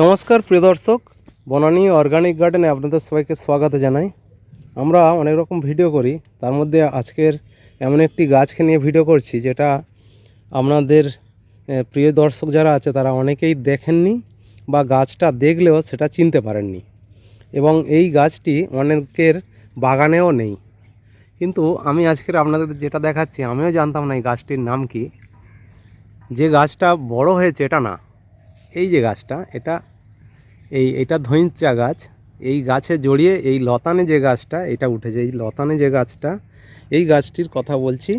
নমস্কার, প্রিয় দর্শক। বনানী অর্গানিক গার্ডেনে আপনাদের সবাইকে স্বাগত জানাই। আমরা অনেক রকম ভিডিও করি, তার মধ্যে আজকের এমন একটি গাছকে নিয়ে ভিডিও করছি, যেটা আপনাদের প্রিয় দর্শক যারা আছে, তারা অনেকেই দেখেননি বা গাছটা দেখলেও সেটা চিনতে পারেননি। এবং এই গাছটি অনেকের বাগানেও নেই। কিন্তু আমি আজকের আপনাদের যেটা দেখাচ্ছি, আমিও জানতাম না এই গাছটির নাম কি। যে গাছটা বড় হয়েছে, এটা না। এই যে গাছটা, এটা এই, এটা ধৈঞ্চা গাছ। এই গাছে জড়িয়ে এই লতানে যে গাছটা, এটা উঠেছে। এই লতানে যে গাছটা, এই গাছটির কথা বলছি।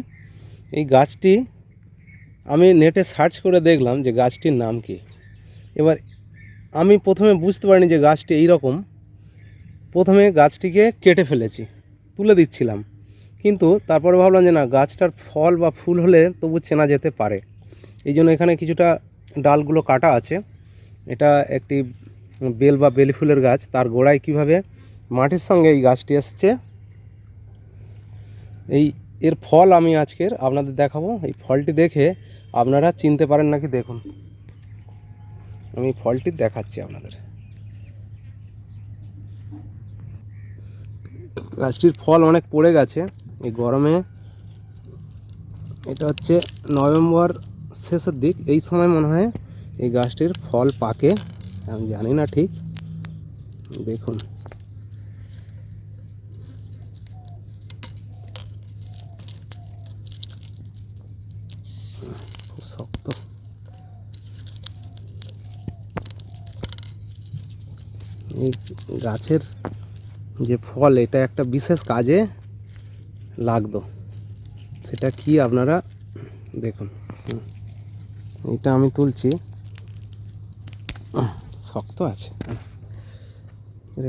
এই গাছটি আমি নেটে সার্চ করে দেখলাম যে গাছটির নাম কি। এবার আমি প্রথমে বুঝতে পারিনি যে গাছটি এই রকম প্রথমে গাছটিকে কেটে ফেলেছি, তুলে দিচ্ছিলাম। কিন্তু তারপরে ভাবলাম যে না, গাছটার ফল বা ফুল হলে তবু চেনা যেতে পারে। এই জন্য এখানে কিছুটা ডালগুলো কাটা আছে। এটা একটি বেল বা বেলি ফুলের গাছ। তার গোড়ায় কীভাবে মাটির সঙ্গে এই গাছটি এসছে, এই এর ফল আমি আজকের আপনাদের দেখাবো। এই ফলটি দেখে আপনারা চিনতে পারেন নাকি দেখুন। আমি ফলটি দেখাচ্ছি আপনাদের। গাছটির ফল অনেক পড়ে গেছে। এই গরমে এটা হচ্ছে নভেম্বর শেষের দিক, এই সময় মনে হয় এই গাছটির ফল পাকে, আমি জানি না ঠিক। দেখুন। শক্ত। এই গাছের যে ফল, এটা একটা বিশেষ কাজে লাগতো। সেটা কি আপনারা দেখুন। হুম। এটা আমি তুলছি। শক্ত আছে।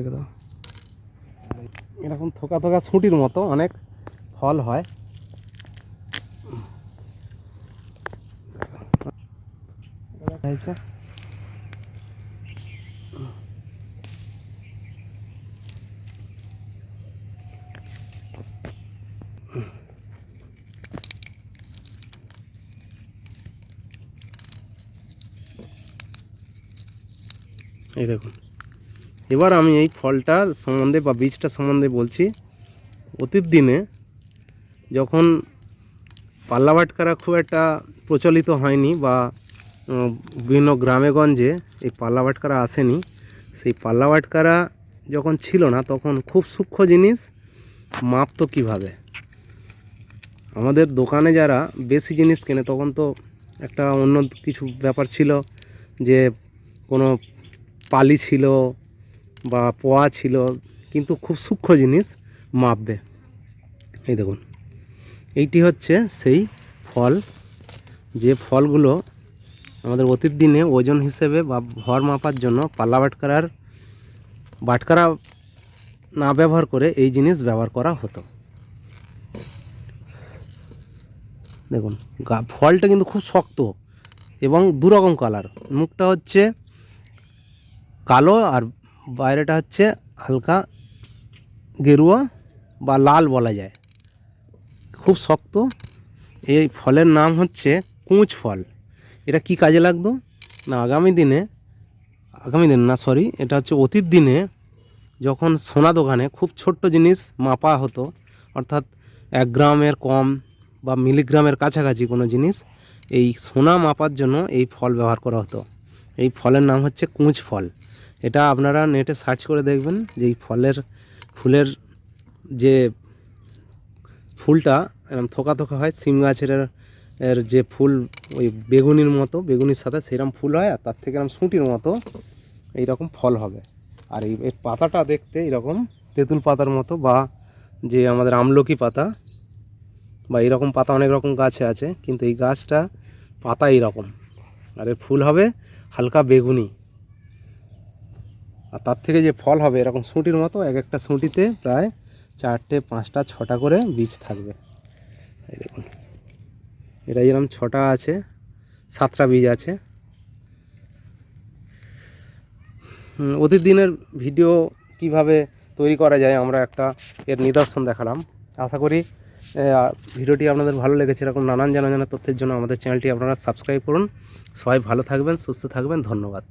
দাও। এরকম থোকা থোকা ছুটির মতো অনেক ফল হয়। দেখা এই দেখুন। এবার আমি এই ফলটা সম্বন্ধে বা বীজটা সম্বন্ধে বলছি। অতীত দিনে যখন পাল্লা বাটকারা খুব একটা প্রচলিত হয়নি বা বিভিন্ন গ্রামেগঞ্জে এই পাল্লা বাটকারা আসেনি, সেই পাল্লা বাটকারা যখন ছিল না, তখন খুব সূক্ষ্ম জিনিস মাপতো কীভাবে? আমাদের দোকানে যারা বেশি জিনিস কেনে, তখন তো একটা অন্য কিছু ব্যাপার ছিল যে কোনো পালি ছিল বা পোয়া ছিল, কিন্তু খুব সূক্ষ্ম জিনিস মাপবে। এই দেখুন, এইটি হচ্ছে সেই ফল। যে ফলগুলো আমাদের অতীত দিনে ওজন হিসেবে বা ভর মাপার জন্য পাল্লা বাটকারার, বাটকারা না ব্যবহার করে এই জিনিস ব্যবহার করা হতো। দেখুন ফলটা কিন্তু খুব শক্ত এবং দুরকম কালার মুখটা হচ্ছে কালো আর বাইরেটা হচ্ছে হালকা গেরুয়া বা লাল বলা যায়। খুব শক্ত। এই ফলের নাম হচ্ছে কুঁচ ফল। এটা কি কাজে লাগতো? না, আগামী দিনে, আগামী দিন না সরি এটা হচ্ছে অতীত দিনে যখন সোনা দোকানে খুব ছোট্ট জিনিস মাপা হতো, অর্থাৎ এক গ্রামের কম বা মিলিগ্রামের কাছাকাছি কোনো জিনিস, এই সোনা মাপার জন্য এই ফল ব্যবহার করা হতো। এই ফলের নাম হচ্ছে কুঁচ ফল। এটা আপনারা নেটে সার্চ করে দেখবেন যে এই ফলের, ফুলের যে ফুলটা এরকম থোকা থোকা হয়, সিম গাছের এর যে ফুল, ওই বেগুনির মতো, বেগুনির সাথে সেরকম ফুল হয় আর তার থেকে এরকম সুটির মতো এইরকম ফল হবে। আর এই এর পাতাটা দেখতে এরকম তেঁতুল পাতার মতো বা যে আমাদের আমলকি পাতা বা এরকম পাতা অনেক রকম গাছে আছে, কিন্তু এই গাছটা পাতা এইরকম। আর এর ফুল হবে হালকা বেগুনি। আর তার থেকে যে ফল হবে এরকম সুঁটির মতো, এক একটা সুঁটিতে প্রায় চারটে, পাঁচটা, ছটা করে বীজ থাকবে। এই দেখুন, এটা যেরকম ছটা আছে, সাতটা বীজ আছে। অতীত দিনের ভিডিও কীভাবে তৈরি করা যায় আমরা একটা এর নিদর্শন দেখালাম। আশা করি ভিডিওটি আপনাদের ভালো লেগেছে, এরকম নানান জানা জানা তথ্যের জন্য আমাদের চ্যানেলটি আপনারা সাবস্ক্রাইব করুন। সবাই ভালো থাকবেন, সুস্থ থাকবেন, ধন্যবাদ।